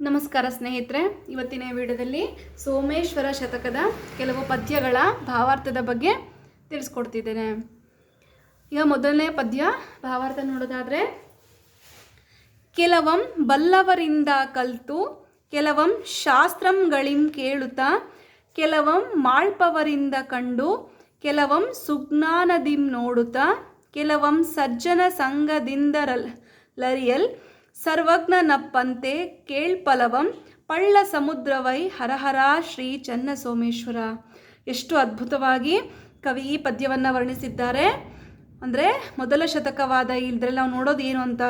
ನಮಸ್ಕಾರ ಸ್ನೇಹಿತರೆ, ಇವತ್ತಿನ ವಿಡಿಯೋದಲ್ಲಿ ಸೋಮೇಶ್ವರ ಶತಕದ ಕೆಲವು ಪದ್ಯಗಳ ಭಾವಾರ್ಥದ ಬಗ್ಗೆ ತಿಳಿಸ್ಕೊಡ್ತಿದ್ದೇನೆ. ಈಗ ಮೊದಲನೇ ಪದ್ಯ ಭಾವಾರ್ಥ ನೋಡೋದಾದರೆ, ಕೆಲವಂ ಬಲ್ಲವರಿಂದ ಕಲ್ತು, ಕೆಲವಂ ಶಾಸ್ತ್ರಂಗಳಿಂ ಕೇಳುತ್ತಾ, ಕೆಲವಂ ಮಾಳ್ಪವರಿಂದ ಕಂಡು, ಕೆಲವಂ ಸುಜ್ಞಾನದಿಂ ನೋಡುತ್ತಾ, ಕೆಲವಂ ಸಜ್ಜನ ಸಂಘದಿಂದರಲ್ ಲರಿಯಲ್ ಸರ್ವಜ್ಞನಪ್ಪಂತೆ ಕೇಳ್ಪಲವಂ ಪಳ್ಳ ಸಮುದ್ರವೈ ಹರಹರ ಶ್ರೀ ಚನ್ನಸೋಮೇಶ್ವರ. ಎಷ್ಟು ಅದ್ಭುತವಾಗಿ ಕವಿ ಈ ಪದ್ಯವನ್ನು ವರ್ಣಿಸಿದ್ದಾರೆ. ಅಂದರೆ ಮೊದಲ ಶತಕವಾದ ಇದರಲ್ಲಿ ನಾವು ನೋಡೋದು ಏನು ಅಂತ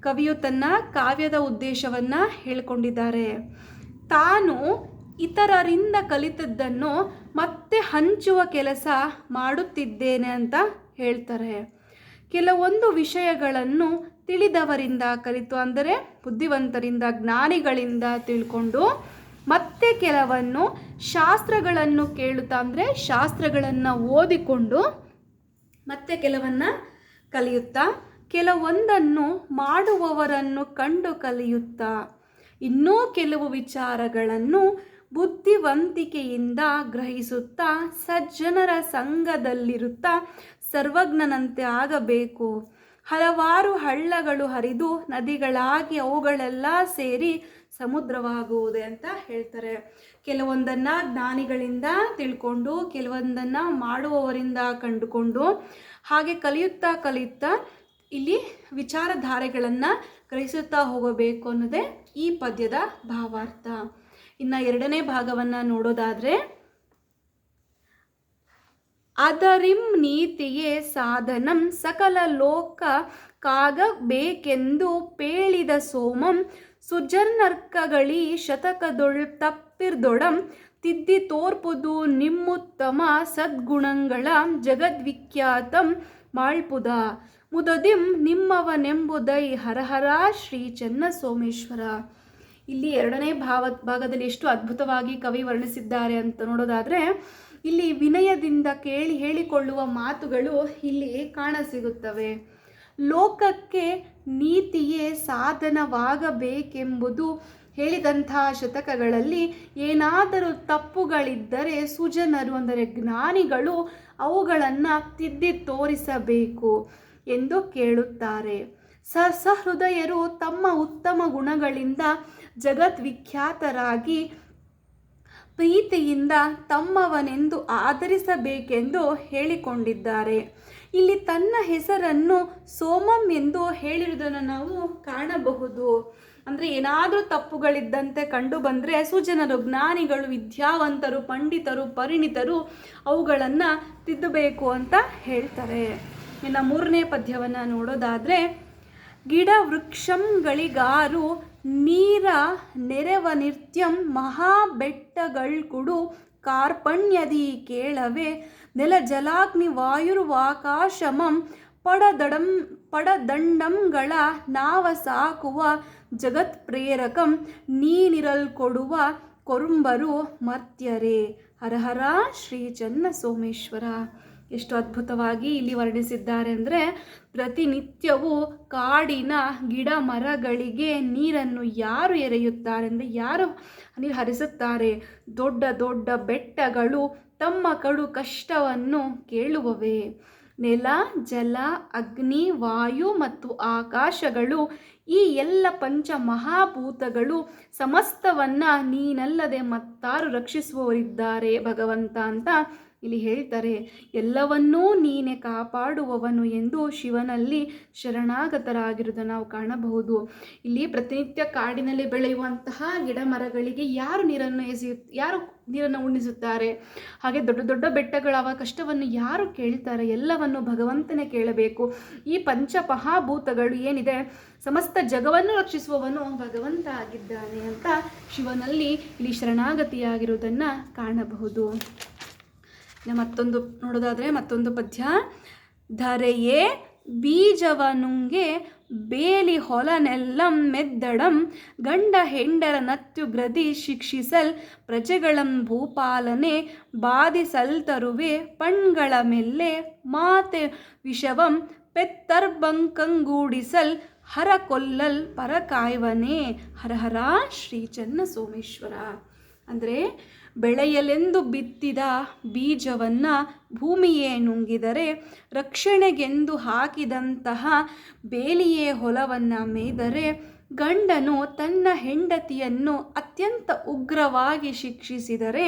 ಕವಿಯು ತನ್ನ ಕಾವ್ಯದ ಉದ್ದೇಶವನ್ನು ಹೇಳಿಕೊಂಡಿದ್ದಾರೆ. ತಾನು ಇತರರಿಂದ ಕಲಿತದ್ದನ್ನು ಮತ್ತೆ ಹಂಚುವ ಕೆಲಸ ಮಾಡುತ್ತಿದ್ದೇನೆ ಅಂತ ಹೇಳ್ತಾರೆ. ಕೆಲವೊಂದು ವಿಷಯಗಳನ್ನು ತಿಳಿದವರಿಂದ ಕಲಿತು ಅಂದರೆ ಬುದ್ಧಿವಂತರಿಂದ, ಜ್ಞಾನಿಗಳಿಂದ ತಿಳ್ಕೊಂಡು ಮತ್ತೆ ಕೆಲವನ್ನು ಶಾಸ್ತ್ರಗಳನ್ನು ಕೇಳುತ್ತಾ ಅಂದರೆ ಶಾಸ್ತ್ರಗಳನ್ನು ಓದಿಕೊಂಡು ಮತ್ತೆ ಕೆಲವನ್ನ ಕಲಿಯುತ್ತಾ, ಕೆಲವೊಂದನ್ನು ಮಾಡುವವರನ್ನು ಕಂಡು ಕಲಿಯುತ್ತಾ, ಇನ್ನೂ ಕೆಲವು ವಿಚಾರಗಳನ್ನು ಬುದ್ಧಿವಂತಿಕೆಯಿಂದ ಗ್ರಹಿಸುತ್ತಾ, ಸಜ್ಜನರ ಸಂಘದಲ್ಲಿರುತ್ತಾ ಸರ್ವಜ್ಞನಂತೆ ಆಗಬೇಕು. ಹಲವಾರು ಹಳ್ಳಗಳು ಹರಿದು ನದಿಗಳಾಗಿ ಅವುಗಳೆಲ್ಲ ಸೇರಿ ಸಮುದ್ರವಾಗುವುದೇ ಅಂತ ಹೇಳ್ತಾರೆ. ಕೆಲವೊಂದನ್ನು ಜ್ಞಾನಿಗಳಿಂದ ತಿಳ್ಕೊಂಡು, ಕೆಲವೊಂದನ್ನು ಮಾಡುವವರಿಂದ ಕಂಡುಕೊಂಡು, ಹಾಗೆ ಕಲಿಯುತ್ತಾ ಕಲಿಯುತ್ತಾ ಇಲ್ಲಿ ವಿಚಾರಧಾರೆಗಳನ್ನು ಗ್ರಹಿಸುತ್ತಾ ಹೋಗಬೇಕು ಅನ್ನೋದೇ ಈ ಪದ್ಯದ ಭಾವಾರ್ಥ. ಇನ್ನು ಎರಡನೇ ಭಾಗವನ್ನು ನೋಡೋದಾದರೆ ಅದರಿಂ ನೀತಿಯೇ ಸಾಧನಂ ಸಕಲ ಲೋಕ ಕಾಗಬೇಕೆಂದು ಪೇಳಿದ ಸೋಮಂ ಸುಜನ್ನರ್ಕಗಳಿ ಶತಕದೊಳ್ ತಪ್ಪಿರ್ದೊಡಂ ತಿದ್ದಿ ತೋರ್ಪುದು ನಿಮ್ಮುತ್ತಮ ಸದ್ಗುಣಗಳ ಜಗದ್ವಿಖ್ಯಾತಂ ಮಾಳ್ಪುದ. ಮುದದಿಂ ನಿಮ್ಮವನೆಂಬುದೈ ಹರಹರ ಶ್ರೀ ಚೆನ್ನ ಸೋಮೇಶ್ವರ. ಇಲ್ಲಿ ಎರಡನೇ ಭಾವ ಭಾಗದಲ್ಲಿ ಎಷ್ಟು ಅದ್ಭುತವಾಗಿ ಕವಿ ವರ್ಣಿಸಿದ್ದಾರೆ ಅಂತ ನೋಡೋದಾದರೆ ಇಲ್ಲಿ ವಿನಯದಿಂದ ಕೇಳಿ ಹೇಳಿಕೊಳ್ಳುವ ಮಾತುಗಳು ಇಲ್ಲಿ ಕಾಣಸಿಗುತ್ತವೆ ಲೋಕಕ್ಕೆ ನೀತಿಯೇ ಸಾಧನವಾಗಬೇಕೆಂಬುದು ಹೇಳಿದಂತಹ ಶತಕಗಳಲ್ಲಿ ಏನಾದರೂ ತಪ್ಪುಗಳಿದ್ದರೆ ಸುಜನರು, ಅಂದರೆ ಜ್ಞಾನಿಗಳು, ಅವುಗಳನ್ನು ತಿದ್ದಿ ತೋರಿಸಬೇಕು ಎಂದು ಕೇಳುತ್ತಾರೆ. ಸಹೃದಯರು ತಮ್ಮ ಉತ್ತಮ ಗುಣಗಳಿಂದ ಜಗದ್ವಿಖ್ಯಾತರಾಗಿ ಪ್ರೀತಿಯಿಂದ ತಮ್ಮವನೆಂದು ಆಧರಿಸಬೇಕೆಂದು ಹೇಳಿಕೊಂಡಿದ್ದಾರೆ. ಇಲ್ಲಿ ತನ್ನ ಹೆಸರನ್ನು ಸೋಮಂ ಎಂದು ಹೇಳಿರುವುದನ್ನು ನಾವು ಕಾಣಬಹುದು. ಅಂದರೆ ಏನಾದರೂ ತಪ್ಪುಗಳಿದ್ದಂತೆ ಕಂಡು ಬಂದರೆ ಸುಜನರು, ಜ್ಞಾನಿಗಳು, ವಿದ್ಯಾವಂತರು, ಪಂಡಿತರು, ಪರಿಣಿತರು ಅವುಗಳನ್ನು ತಿದ್ದಬೇಕು ಅಂತ ಹೇಳ್ತಾರೆ. ಇನ್ನು ಮೂರನೇ ಪದ್ಯವನ್ನು ನೋಡೋದಾದರೆ ಗಿಡ ವೃಕ್ಷಂಗಳಿಗಾರು ನೀರ ನೆರೆವ ನಿತ್ಯಂ ಮಹಾ ಬೆಟ್ಟಗಳ್ಕುಡು ಕಾರ್ಪಣ್ಯದಿ ಕೇಳವೆ. ನೆಲ ಜಲಾಗ್ನಿ ವಾಯುರ್ವಾಕಾಶಮಂ ಪಡದಡಂ ಪಡದಂಡಂಗಳ ನಾವ ಸಾಕುವ ಜಗತ್ ಪ್ರೇರಕಂ ನೀನಿರಲ್ಕೊಡುವ ಕೊರುಂಬರು ಮರ್ತ್ಯರೇ. ಹರಹರ ಶ್ರೀ ಚನ್ನ ಸೋಮೇಶ್ವರ ಎಷ್ಟು ಅದ್ಭುತವಾಗಿ ಇಲ್ಲಿ ವರ್ಣಿಸಿದ್ದಾರೆ ಅಂದರೆ ಪ್ರತಿನಿತ್ಯವೂ ಕಾಡಿನ ಗಿಡ ಮರಗಳಿಗೆ ನೀರನ್ನು ಯಾರು ಎರೆಯುತ್ತಾರೆ ಅಂದರೆ ಯಾರು ನೀರು ಹರಿಸುತ್ತಾರೆ? ದೊಡ್ಡ ದೊಡ್ಡ ಬೆಟ್ಟಗಳು ತಮ್ಮ ಕಡು ಕಷ್ಟವನ್ನು ಕೇಳುವವೆ. ನೆಲ, ಜಲ, ಅಗ್ನಿ, ವಾಯು ಮತ್ತು ಆಕಾಶಗಳು ಈ ಎಲ್ಲ ಪಂಚ ಮಹಾಭೂತಗಳು ಸಮಸ್ತವನ್ನ ನೀನಲ್ಲದೆ ಮತ್ತಾರು ರಕ್ಷಿಸುವವರಿದ್ದಾರೆ ಭಗವಂತ ಅಂತ ಇಲ್ಲಿ ಹೇಳ್ತಾರೆ, ಎಲ್ಲವನ್ನೂ ನೀನೆ ಕಾಪಾಡುವವನು ಎಂದು ಶಿವನಲ್ಲಿ ಶರಣಾಗತರಾಗಿರುವುದನ್ನು ನಾವು ಕಾಣಬಹುದು. ಇಲ್ಲಿ ಪ್ರತಿನಿತ್ಯ ಕಾಡಿನಲ್ಲಿ ಬೆಳೆಯುವಂತಹ ಗಿಡ ಮರಗಳಿಗೆ ಯಾರು ನೀರನ್ನು ಎಸೆಯು, ಯಾರು ನೀರನ್ನು ಉಣಿಸುತ್ತಾರೆ? ಹಾಗೆ ದೊಡ್ಡ ದೊಡ್ಡ ಬೆಟ್ಟಗಳ ಕಷ್ಟವನ್ನು ಯಾರು ಕೇಳ್ತಾರೆ? ಎಲ್ಲವನ್ನು ಭಗವಂತನೇ ಕೇಳಬೇಕು. ಈ ಪಂಚ ಮಹಾಭೂತಗಳು ಏನಿದೆ? ಸಮಸ್ತ ಜಗವನ್ನು ರಕ್ಷಿಸುವವನು ಭಗವಂತ ಆಗಿದ್ದಾನೆ ಅಂತ ಶಿವನಲ್ಲಿ ಇಲ್ಲಿ ಶರಣಾಗತಿಯಾಗಿರುವುದನ್ನು ಕಾಣಬಹುದು. ಮತ್ತೊಂದು ನೋಡೋದಾದರೆ ಮತ್ತೊಂದು ಪದ್ಯ. ಧರೆಯೇ ಬೀಜವನುಂಗೆ ಬೇಲಿ ಹೊಲನೆಲ್ಲಂ ಮೆದ್ದಡಂ, ಗಂಡ ಹೆಂಡರ ನತ್ಯುಗ್ರದಿ ಶಿಕ್ಷಿಸಲ್, ಪ್ರಜೆಗಳಂ ಭೂಪಾಲನೆ ಬಾಧಿಸಲ್ತರುವೆ ಪಣ್ಗಳ ಮೆಲ್ಲೆ ಮಾತೆ ವಿಷವಂ ಪೆತ್ತರ್ಬಂಕಂಗೂಡಿಸಲ್ ಹರ ಕೊಲ್ಲಲ್ ಪರ ಕಾಯ್ವನೇ. ಹರ ಹರ ಶ್ರೀ ಚನ್ನ ಸೋಮೇಶ್ವರ ಅಂದರೆ ಬೆಳೆಯಲೆಂದು ಬಿತ್ತಿದ ಬೀಜವನ್ನು ಭೂಮಿಯೇ ನುಂಗಿದರೆ ರಕ್ಷಣೆಗೆಂದು ಹಾಕಿದಂತಹ ಬೇಲಿಯೇ ಹೊಲವನ್ನು ಮೇದರೆ ಗಂಡನು ತನ್ನ ಹೆಂಡತಿಯನ್ನು ಅತ್ಯಂತ ಉಗ್ರವಾಗಿ ಶಿಕ್ಷಿಸಿದರೆ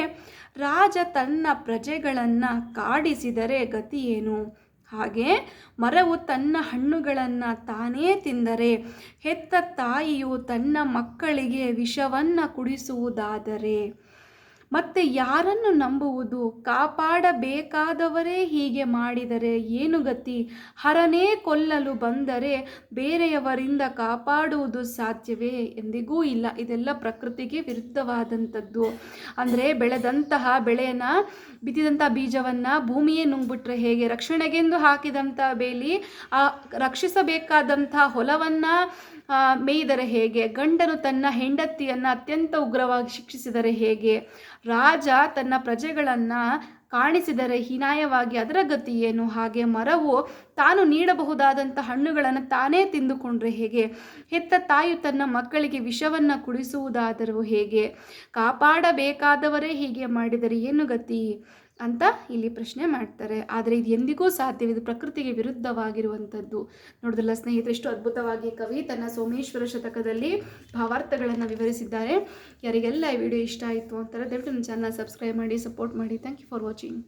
ರಾಜ ತನ್ನ ಪ್ರಜೆಗಳನ್ನು ಕಾಡಿಸಿದರೆ ಗತಿಯೇನು ಹಾಗೆ ಮರವು ತನ್ನ ಹಣ್ಣುಗಳನ್ನು ತಾನೇ ತಿಂದರೆ ಹೆತ್ತ ತಾಯಿಯು ತನ್ನ ಮಕ್ಕಳಿಗೆ ವಿಷವನ್ನು ಕುಡಿಸುವುದಾದರೆ. ಮತ್ತೆ ಯಾರನ್ನು ನಂಬುವುದು? ಕಾಪಾಡಬೇಕಾದವರೇ ಹೀಗೆ ಮಾಡಿದರೆ ಏನು ಗತಿ? ಹರನೇ ಕೊಲ್ಲಲು ಬಂದರೆ ಬೇರೆಯವರಿಂದ ಕಾಪಾಡುವುದು ಸಾಧ್ಯವೇ? ಎಂದಿಗೂ ಇಲ್ಲ. ಇದೆಲ್ಲ ಪ್ರಕೃತಿಗೆ ವಿರುದ್ಧವಾದಂಥದ್ದು. ಅಂದರೆ ಬೆಳೆದಂತಹ ಬೆಳೆಯನ್ನು, ಬಿತ್ತಿದಂಥ ಬೀಜವನ್ನು ಭೂಮಿಯೇ ನುಂಗ್ಬಿಟ್ರೆ ಹೇಗೆ? ರಕ್ಷಣೆಗೆಂದು ಹಾಕಿದಂಥ ಬೇಲಿ, ಆ ರಕ್ಷಿಸಬೇಕಾದಂಥ ಹೊಲವನ್ನು ಮೇಯ್ದರೆ ಹೇಗೆ? ಗಂಡನು ತನ್ನ ಹೆಂಡತಿಯನ್ನು ಅತ್ಯಂತ ಉಗ್ರವಾಗಿ ಶಿಕ್ಷಿಸಿದರೆ ಹೇಗೆ? ರಾಜ ತನ್ನ ಪ್ರಜೆಗಳನ್ನು ಕಾಣಿಸಿದರೆ ಹೀನಾಯವಾಗಿ ಅದರ ಗತಿ ಏನು? ಹಾಗೆ ಮರವು ತಾನು ನೀಡಬಹುದಾದಂಥ ಹಣ್ಣುಗಳನ್ನು ತಾನೇ ತಿಂದುಕೊಂಡ್ರೆ ಹೇಗೆ? ಹೆತ್ತ ತಾಯಿ ತನ್ನ ಮಕ್ಕಳಿಗೆ ವಿಷವನ್ನು ಕುಡಿಸುವುದಾದರೂ ಹೇಗೆ? ಕಾಪಾಡಬೇಕಾದವರೇ ಹೀಗೆ ಮಾಡಿದರೆ ಏನು ಗತಿ? ಅಂತ ಇಲ್ಲಿ ಪ್ರಶ್ನೆ ಮಾಡ್ತಾರೆ. ಆದರೆ ಇದು ಎಂದಿಗೂ ಸಾಧ್ಯವಿದೆ ಪ್ರಕೃತಿಗೆ ವಿರುದ್ಧವಾಗಿರುವಂಥದ್ದು. ನೋಡಿದ್ರಲ್ಲ ಸ್ನೇಹಿತರೆ ಎಷ್ಟು ಅದ್ಭುತವಾಗಿ ಕವಿ ತನ್ನ ಸೋಮೇಶ್ವರ ಶತಕದಲ್ಲಿ ಭಾವಾರ್ಥಗಳನ್ನು ವಿವರಿಸಿದ್ದಾರೆ. ಯಾರಿಗೆಲ್ಲ ಈ ವಿಡಿಯೋ ಇಷ್ಟ ಆಯಿತು ಅಂತಾರೆ, ದಯವಿಟ್ಟು ನಮ್ಮ ಚಾನಲ್ ಸಬ್ಸ್ಕ್ರೈಬ್ ಮಾಡಿ ಸಪೋರ್ಟ್ ಮಾಡಿ. Thank you for watching